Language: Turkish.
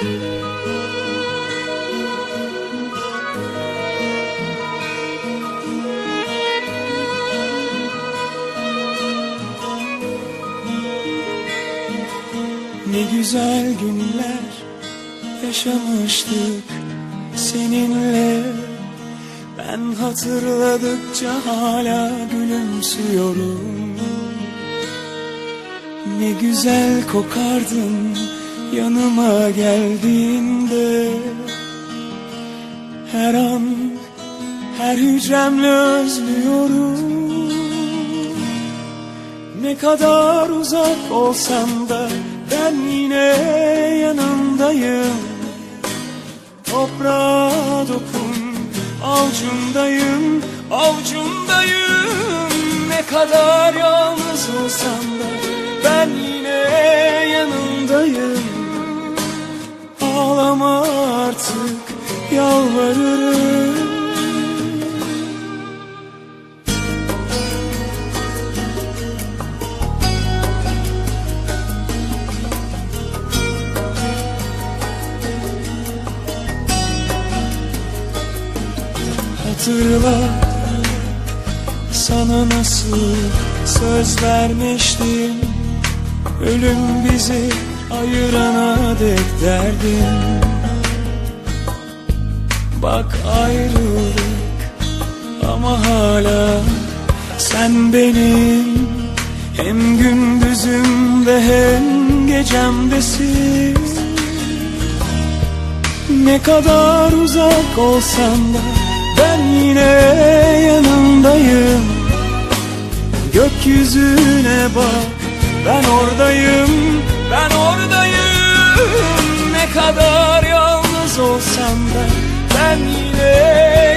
Ne güzel günler yaşamıştık seninle. Ben hatırladıkça hala gülümsüyorum. Ne güzel kokardın yanıma geldiğinde Her an her hücremle özlüyorum. Ne kadar uzak olsam da ben yine yanındayım. Toprağa dokun avcundayım avcundayım Ne kadar yalnız olsam da artık yalvarırım. Hatırla sana nasıl söz vermiştim. Ölüm bizi ayırana dek derdim Bak ayrılık ama hala sen benim. Hem gündüzümde hem gecemdesin ne kadar uzak olsam da ben yine yanındayım. Gökyüzüne bak ben oradayım ben oradayım. Ne kadar yalnız olsam da 사랑이래.